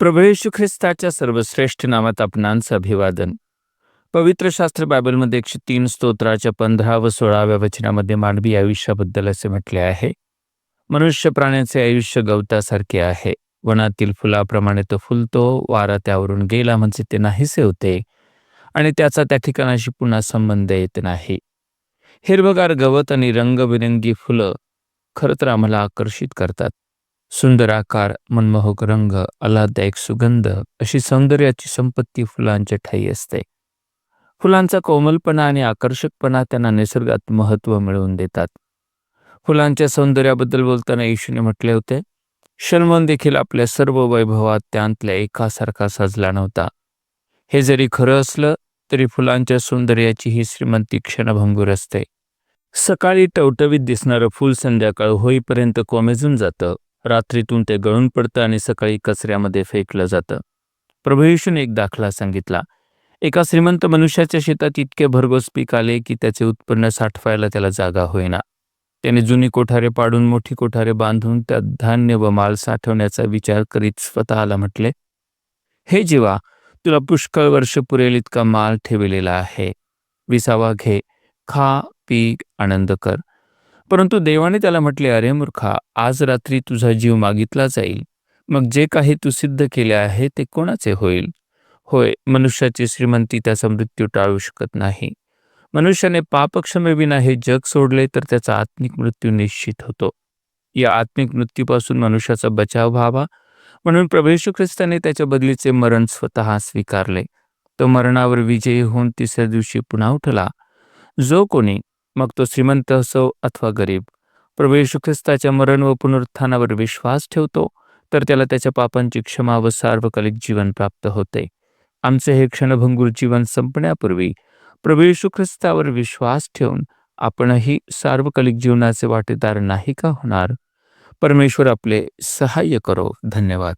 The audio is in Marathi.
प्रभू येशू ख्रिस्ताच्या सर्वश्रेष्ठ नामात आपणांचं अभिवादन. पवित्र शास्त्र बायबलमध्ये एकशे तीन स्तोत्राच्या पंधरा व सोळाव्या वचनामध्ये मानवी आयुष्याबद्दल असे म्हटले आहे. मनुष्य प्राण्याचे आयुष्य गवतासारखे आहे. वनातील फुलाप्रमाणे तो फुलतो वारा त्यावरून गेला म्हणजे ते नाहीसे होते. आणि त्याचा त्या ठिकाणाशी पुन्हा संबंध येत नाही. हिरवगार गवत आणि रंगबिरंगी फुलं खरं तर आम्हाला आकर्षित करतात. सुंदर आकार मनमोहक रंग आल्हाददायक सुगंध अशी सौंदर्याची संपत्ती फुलांच्या ठाई असते. फुलांचा कोमलपणा आणि आकर्षकपणा त्यांना निसर्गात महत्त्व मिळवून देतात. फुलांच्या सौंदर्याबद्दल बोलताना येशूने म्हटले होते शलमन देखील आपल्या सर्व वैभवात त्यांतल्या एकासारखा सजला नव्हता. हे जरी खरं असलं तरी फुलांच्या सौंदर्याची ही श्रीमंती क्षणभंगूर असते. सकाळी टवटवीत दिसणारं फूल संध्याकाळ होईपर्यंत कोमेजून जातं. रात्रीतून ते गळून पडतं आणि सकाळी कचऱ्यामध्ये फेकलं जातं. प्रभू येशूने एक दाखला सांगितला एका श्रीमंत मनुष्याच्या शेतात इतके भरघोस पीक आले की त्याचे उत्पन्न साठवायला त्याला जागा होईना. त्याने जुनी कोठारे पाडून मोठी कोठारे बांधून त्यात धान्य व माल साठवण्याचा विचार करीत स्वतःला म्हटले हे जीवा तुला पुष्कळ वर्ष पुरेल इतका माल ठेवलेला आहे. विसावा घे खा पी आनंद कर. परंतु देवाने त्याला म्हटले अरे मूर्खा आज रात्री तुझा जीव मागितला जाईल. मग जे काही तू सिद्ध केले आहे ते कोणाचे होईल? होय मनुष्याची श्रीमंती त्याचा मृत्यू टाळू शकत नाही. मनुष्याने पापक्षमेविना हे जग सोडले तर त्याचा आत्मिक मृत्यू निश्चित होतो. या आत्मिक मृत्यूपासून मनुष्याचा बचाव व्हावा. म्हणून प्रभेशू ख्रिस्ताने त्याच्या बदलीचे मरण स्वतः स्वीकारले. तो मरणावर विजयी होऊन तिसऱ्या दिवशी पुन्हा उठला. जो कोणी मग तो श्रीमंत असो अथवा गरीब प्रभू येशू ख्रिस्ताच्या मरण व पुनरुत्थानावर विश्वास ठेवतो तर त्याला त्याच्या पापांची क्षमा व सार्वकालिक जीवन प्राप्त होते. आमचे हे क्षणभंगूर जीवन संपण्यापूर्वी प्रभू येशू ख्रिस्तावर विश्वास ठेवून आपणही सार्वकालिक जीवनाचे वाटेदार नाही का होणार? परमेश्वर आपले सहाय्य करो. धन्यवाद.